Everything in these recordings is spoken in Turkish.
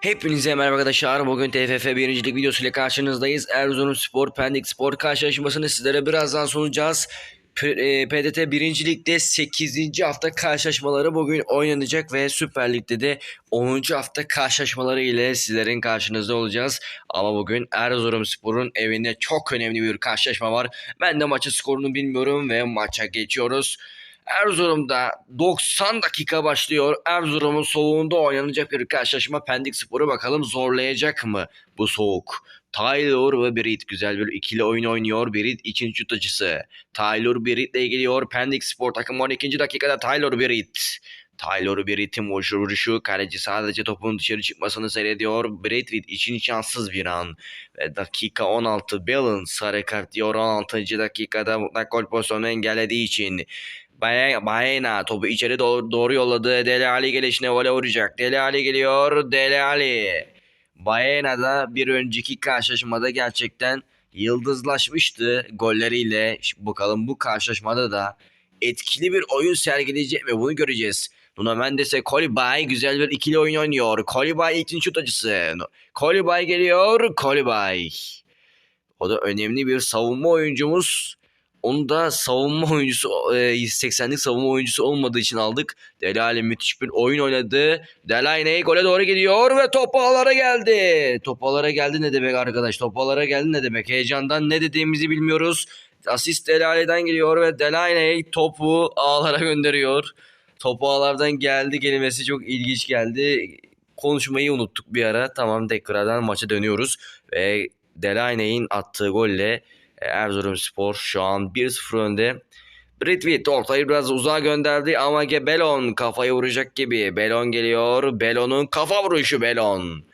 Hepinize merhaba arkadaşlar. Bugün TFF birincilik videosuyla karşınızdayız. Erzurum Spor Pendik Spor karşılaşmasını sizlere birazdan sunacağız. P- e, PDT birincilikte 8. hafta karşılaşmaları bugün oynanacak ve Süper Lig'de de 10. hafta karşılaşmaları ile sizlerin karşınızda olacağız. Ama bugün Erzurum Spor'un evinde çok önemli bir karşılaşma var. Ben de maçın skorunu bilmiyorum ve maça geçiyoruz. Erzurum'da 90 dakika başlıyor. Erzurum'un soğuğunda oynanacak bir karşılaşma. Pendik Spor'u bakalım zorlayacak mı bu soğuk? Taylor ve Berit güzel bir ikili oyun oynuyor. Berit ikinci şut açısı. Taylor Berit'le geliyor. Pendik Spor takımı 12. dakikada Taylor Berit. Taylor Berit'in vuruşu kaleci sadece topun dışarı çıkmasını seyrediyor. Bradford için şanssız bir an. Ve dakika 16 Balance sarı kart diyor 16. dakikada mutlak gol pozisyonunu engellediği için. Baena topu içeri doğru, doğru yolladı. Dele Ali gelişine vole vuracak. Dele Ali geliyor. Dele Ali. Baena da bir önceki karşılaşmada gerçekten yıldızlaşmıştı golleriyle. Şimdi bakalım bu karşılaşmada da etkili bir oyun sergileyecek mi? Bunu göreceğiz. Nuno Mendes'e Kolibay güzel bir ikili oyun oynuyor. Kolibay ikinci şut acısı. Kolibay geliyor. Kolibay. O da önemli bir savunma oyuncumuz. Onu da savunma oyuncusu e, 180'lik savunma oyuncusu olmadığı için aldık. Delali müthiş bir oyun oynadı. Delaney gole doğru gidiyor ve top ağlara geldi. Top ağlara geldi ne demek arkadaş? Top ağlara geldi ne demek? Heyecandan ne dediğimizi bilmiyoruz. Asist Delali'den geliyor ve Delaney topu ağlara gönderiyor. Topu ağlardan geldi kelimesi çok ilginç geldi. Konuşmayı unuttuk bir ara. Tamam tekrardan maça dönüyoruz. Ve Delaney'in attığı golle Erzurumspor şu an 1-0 önde. Britwit ortayı biraz uzağa gönderdi ama Ge- Belon kafayı vuracak gibi. Belon geliyor. Belon'un kafa vuruşu Belon.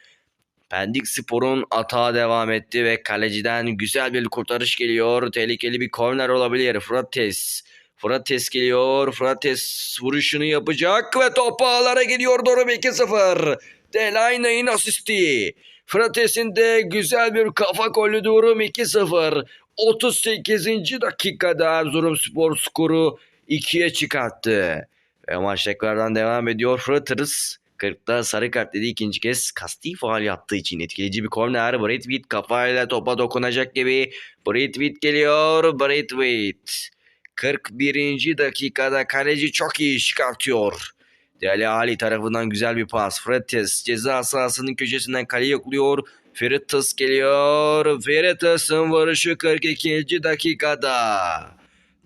Pendik Spor'un atağa devam etti ve kaleciden güzel bir kurtarış geliyor. Tehlikeli bir korner olabilir. Frates. Frates geliyor. Frates vuruşunu yapacak ve top ağlara gidiyor. Durum 2-0. Delaney'in asisti. Frates'in de güzel bir kafa golü durum 2-0. 38. dakikada Erzurumspor skoru 2'ye çıkarttı. Ve maç tekrardan devam ediyor. Frates 40'da sarı kart dedi ikinci kez kasti faal yaptığı için etkileyici bir korner. Bradford kafayla topa dokunacak gibi. Bradford geliyor. Bradford. 41. dakikada kaleci çok iyi çıkartıyor. Dele Ali tarafından güzel bir pas. Fretes ceza sahasının köşesinden kaleyi yokluyor. Feritas geliyor. Feritas'ın vuruşu 42. dakikada.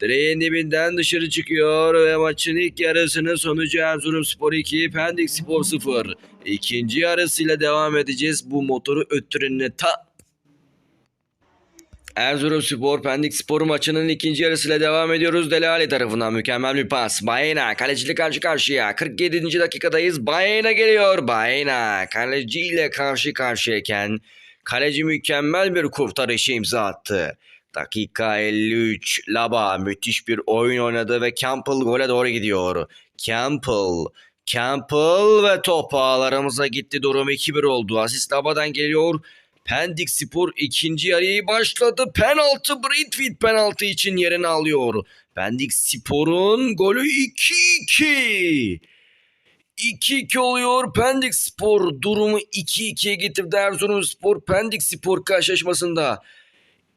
Direğin dibinden dışarı çıkıyor ve maçın ilk yarısının sonucu Erzurumspor 2, Pendik Spor 0. İkinci yarısıyla devam edeceğiz. Bu motoru öttürenine ta Erzurumspor Pendik Spor maçının ikinci yarısıyla devam ediyoruz. Delali tarafından mükemmel bir pas. Baena kaleciyle karşı karşıya. 47. dakikadayız. Baena geliyor. Baena kaleciyle karşı karşıyayken kaleci mükemmel bir kurtarışı imza attı. Dakika 53. Laba müthiş bir oyun oynadı ve Campbell gole doğru gidiyor. Campbell Campbell ve top ağlarımıza gitti. Durum 2-1 oldu. Asist Laba'dan geliyor. Pendik Spor ikinci yarıyı başladı. Penaltı Bradford penaltı için yerini alıyor. Pendik Spor'un golü 2-2. 2-2 oluyor. Pendik Spor durumu 2-2'ye getirdi Erzurumspor Pendik Spor karşılaşmasında.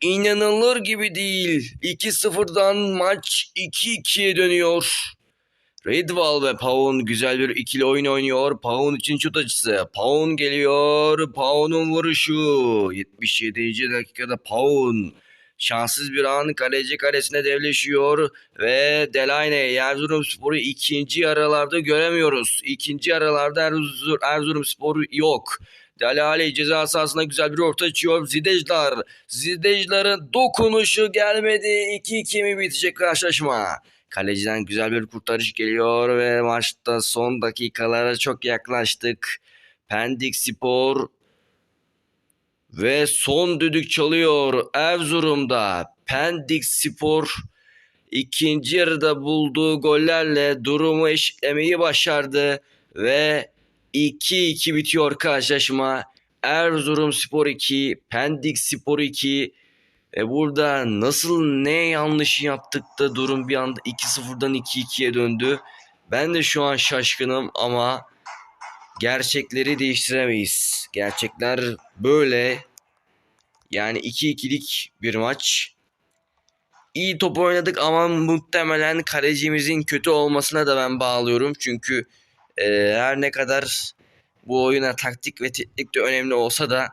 İnanılır gibi değil. 2-0'dan maç 2-2'ye dönüyor. Redwall ve Paun güzel bir ikili oyun oynuyor. Paun için şut açısı. Paun geliyor. Paun'un vuruşu. 77. dakikada Paun. Şanssız bir an kaleci kalesine devleşiyor ve Delaney Erzurumspor'u ikinci yarılarda göremiyoruz. İkinci yarılarda Erzurum, Erzurumspor yok. Delali ceza sahasına güzel bir orta açıyor. Zidejlar. Zidejlar'ın dokunuşu gelmedi. 2-2 mi bitecek karşılaşma? Kaleciden güzel bir kurtarış geliyor ve maçta son dakikalara çok yaklaştık. Pendik Spor ve son düdük çalıyor Erzurum'da. Pendik Spor ikinci yarıda bulduğu gollerle durumu eşitlemeyi başardı ve 2-2 bitiyor karşılaşma. Erzurumspor 2, Pendik Spor 2 e burada nasıl ne yanlış yaptık da durum bir anda 2-0'dan 2-2'ye döndü. Ben de şu an şaşkınım ama gerçekleri değiştiremeyiz. Gerçekler böyle. Yani 2-2'lik bir maç. İyi top oynadık ama muhtemelen kalecimizin kötü olmasına da ben bağlıyorum. Çünkü e, her ne kadar bu oyuna taktik ve teknik de önemli olsa da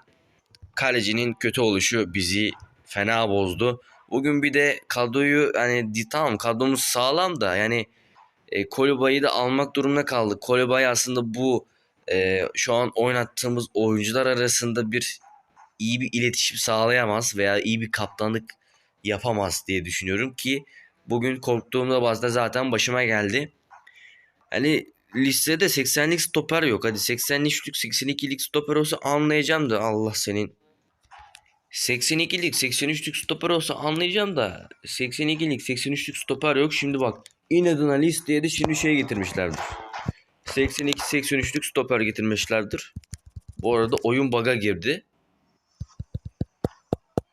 kalecinin kötü oluşu bizi fena bozdu. Bugün bir de kadroyu hani tamam kadromuz sağlam da yani e, Koliba'yı da almak durumunda kaldık. Koliba'yı aslında bu e, şu an oynattığımız oyuncular arasında bir iyi bir iletişim sağlayamaz veya iyi bir kaptanlık yapamaz diye düşünüyorum ki bugün korktuğumda bazda zaten başıma geldi. Hani listede 80'lik stoper yok. Hadi 80'lik 82'lik stoper olsa anlayacağım da Allah senin 82'lik 83'lük stoper olsa anlayacağım da 82'lik 83'lük stoper yok. Şimdi bak inadına listeye de şimdi şey getirmişlerdir. 82-83'lük stoper getirmişlerdir. Bu arada oyun baga girdi.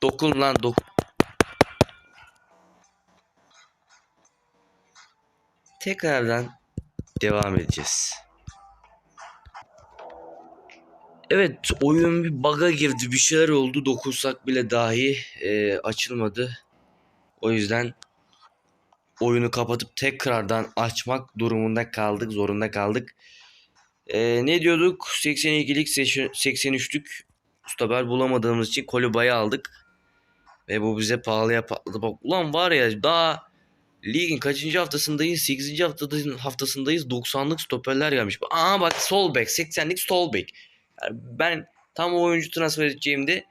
Dokun lan dokun. Tekrardan devam edeceğiz. Evet oyun bir baga girdi bir şeyler oldu dokunsak bile dahi e, açılmadı. O yüzden oyunu kapatıp tekrardan açmak durumunda kaldık zorunda kaldık. E, ne diyorduk 82'lik 83'lük stoper bulamadığımız için Koliba'yı aldık. Ve bu bize pahalıya patladı. Bak ulan var ya daha ligin kaçıncı haftasındayız? 8. haftada, haftasındayız. 90'lık stoperler gelmiş. Aa bak sol bek 80'lik sol bek. Ben tam o oyuncu transfer edeceğimde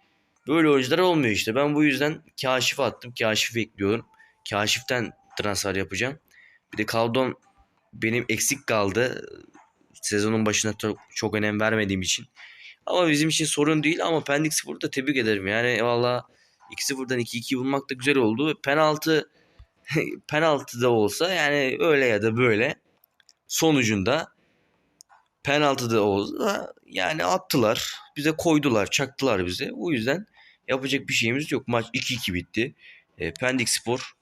böyle oyuncular olmuyor işte. Ben bu yüzden kaşif attım. Kaşif bekliyorum. Kaşiften transfer yapacağım. Bir de Kaldon benim eksik kaldı. Sezonun başına çok, çok önem vermediğim için. Ama bizim için sorun değil ama Pendik Spor'u da tebrik ederim. Yani valla 2-0'dan 2-2 bulmak da güzel oldu. Penaltı penaltı da olsa yani öyle ya da böyle sonucunda penaltı da olsa yani attılar. Bize koydular, çaktılar bize. O yüzden yapacak bir şeyimiz yok. Maç 2-2 bitti. E, Pendik Spor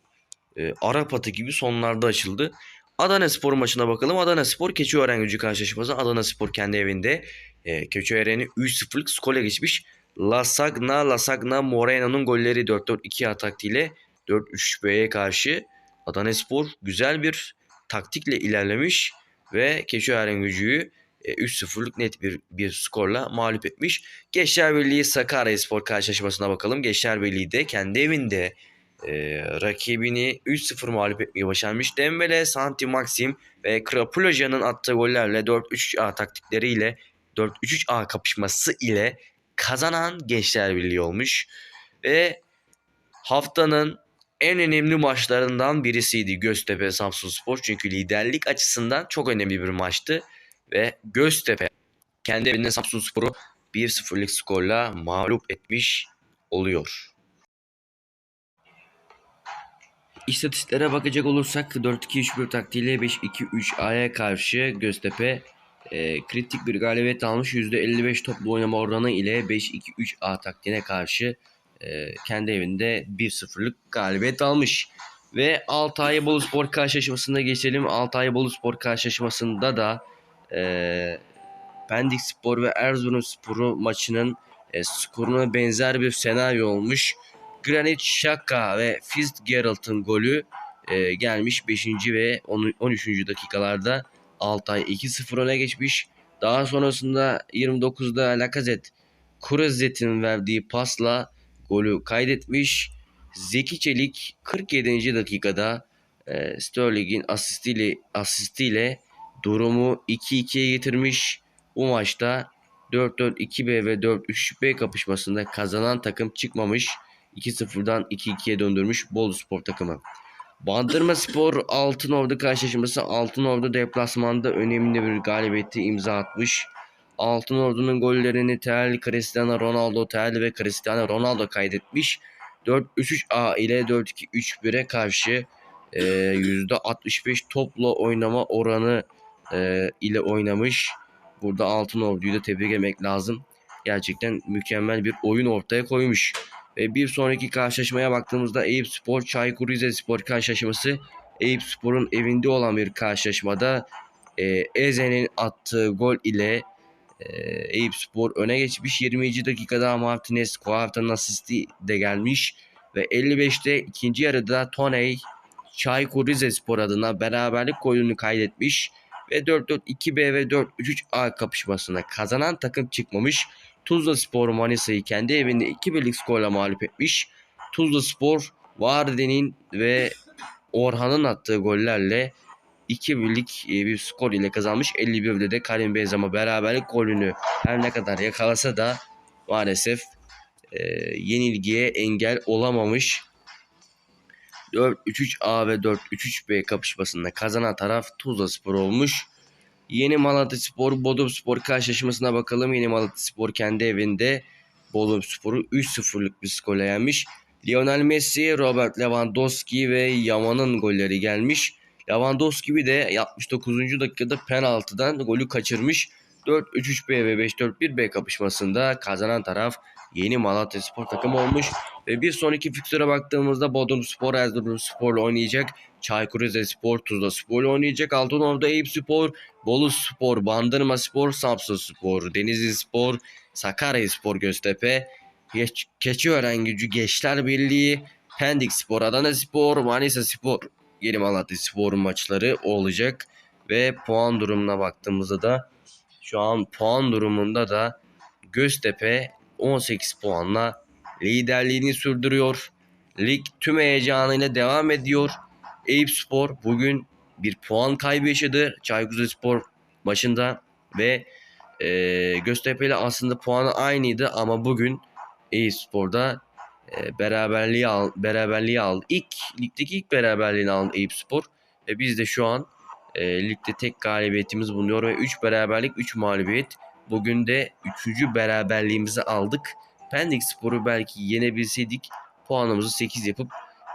e, Arap atı gibi sonlarda açıldı. Adana Spor maçına bakalım. Adana Spor Keçiören gücü karşılaşması. Adana Spor kendi evinde e, Keçiören'i 3-0'lık skora geçmiş. Lasagna, Lasagna Moreno'nun golleri 4-4-2 ataktiyle 4-3B'ye karşı Adana Spor güzel bir taktikle ilerlemiş ve Keçiören gücüyü 3-0'lık net bir, bir skorla mağlup etmiş. Gençler Birliği Sakarya Spor karşılaşmasına bakalım. Gençler Birliği de kendi evinde e, rakibini 3-0 mağlup etmeyi başarmış. Dembele, Santi Maxim ve Krapulaja'nın attığı gollerle 4-3-A taktikleriyle 4-3-3A kapışması ile kazanan Gençler Birliği olmuş. Ve haftanın en önemli maçlarından birisiydi Göztepe Samsunspor. Çünkü liderlik açısından çok önemli bir maçtı. Ve Göztepe kendi evinde Samsunspor'u 1-0'lık skorla mağlup etmiş oluyor. İstatistiklere bakacak olursak 4-2-3-1 taktiğiyle 5-2-3-A'ya karşı Göztepe e, kritik bir galibiyet almış. %55 toplu oynama oranı ile 5-2-3-A taktiğine karşı e, kendi evinde 1-0'lık galibiyet almış. Ve Altay Boluspor karşılaşmasına geçelim. Altay Boluspor karşılaşmasında da e, Pendik Spor ve Erzurum Sporu maçının e, skoruna benzer bir senaryo olmuş. Granit Xhaka ve Fitzgerald'ın golü e, gelmiş 5. ve 10, 13. dakikalarda Altay 2-0 öne geçmiş. Daha sonrasında 29'da Lacazette Kurezet'in verdiği pasla golü kaydetmiş. Zeki Çelik 47. dakikada e, Sterling'in asistiyle, asistiyle durumu 2-2'ye getirmiş. Bu maçta 4-4-2B ve 4-3B kapışmasında kazanan takım çıkmamış. 2-0'dan 2-2'ye döndürmüş Bolu Spor takımı. Bandırma Spor Altınordu karşılaşması Altınordu deplasmanda önemli bir galibiyeti imza atmış. Altınordu'nun gollerini Tel, Cristiano Ronaldo, Tel ve Cristiano Ronaldo kaydetmiş. 4-3-3-A ile 4-2-3-1'e karşı e, %65 topla oynama oranı e, ile oynamış. Burada Altınordu'yu da tebrik etmek lazım. Gerçekten mükemmel bir oyun ortaya koymuş. Ve bir sonraki karşılaşmaya baktığımızda Eyüp Spor Çaykur Rizespor karşılaşması Eyüp Spor'un evinde olan bir karşılaşmada e, Eze'nin attığı gol ile Ee, Eyüp Spor öne geçmiş. 20. dakikada Martinez Kuarta'nın asisti de gelmiş. Ve 55'te ikinci yarıda Toney Çaykur Rizespor adına beraberlik golünü kaydetmiş. Ve 4-4-2B ve 4-3-3A kapışmasına kazanan takım çıkmamış. Tuzla Spor Manisa'yı kendi evinde 2-1'lik skorla mağlup etmiş. Tuzla Spor Vardy'nin ve Orhan'ın attığı gollerle 2-1'lik e, bir skor ile kazanmış. 51'de de Karim Benzema beraberlik golünü her ne kadar yakalasa da maalesef e, yenilgiye engel olamamış. 4-3-3A ve 4-3-3B kapışmasında kazanan taraf Tuzla Spor olmuş. Yeni Malatya Spor Bodrum Spor karşılaşmasına bakalım. Yeni Malatya Spor kendi evinde Bodrum Spor'u 3-0'lık bir skorla yenmiş. Lionel Messi, Robert Lewandowski ve Yaman'ın golleri gelmiş. Lewandowski bir de 69. dakikada penaltıdan golü kaçırmış. 4-3-3B ve 5-4-1B kapışmasında kazanan taraf yeni Malatya Spor takımı olmuş. Ve bir sonraki fikstüre baktığımızda Bodrum Spor Erzurum Spor'la oynayacak. Çaykur Rizespor Tuzla Spor'la oynayacak. Altınordu Eyüp Spor, Bolu Spor, Bandırma Spor, Samsun Spor, Denizli Spor, Sakarya Spor Göztepe, Geç, Keçiören Gücü Gençler Birliği, Pendik Spor, Adana Spor, Manisa Spor, Yeni Malatya Spor maçları olacak. Ve puan durumuna baktığımızda da şu an puan durumunda da Göztepe 18 puanla liderliğini sürdürüyor. Lig tüm heyecanıyla devam ediyor. Eyüp Spor bugün bir puan kaybı yaşadı. Çaykur Rizespor maçında ve e, Göztepe ile aslında puanı aynıydı ama bugün Eyüp Spor'da e, beraberliği al, beraberliği aldı. İlk ligdeki ilk beraberliğini aldı Eyüp Spor ve biz de şu an e, ligde tek galibiyetimiz bulunuyor ve 3 beraberlik 3 mağlubiyet. Bugün de 3. beraberliğimizi aldık. Pendik Spor'u belki yenebilseydik puanımızı 8 yapıp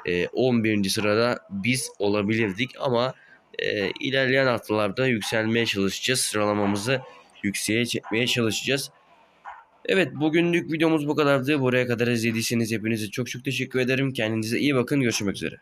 e, 11. sırada biz olabilirdik ama e, ilerleyen haftalarda yükselmeye çalışacağız. Sıralamamızı yükseğe çekmeye çalışacağız. Evet bugünlük videomuz bu kadardı. Buraya kadar izlediyseniz hepinize çok çok teşekkür ederim. Kendinize iyi bakın. Görüşmek üzere.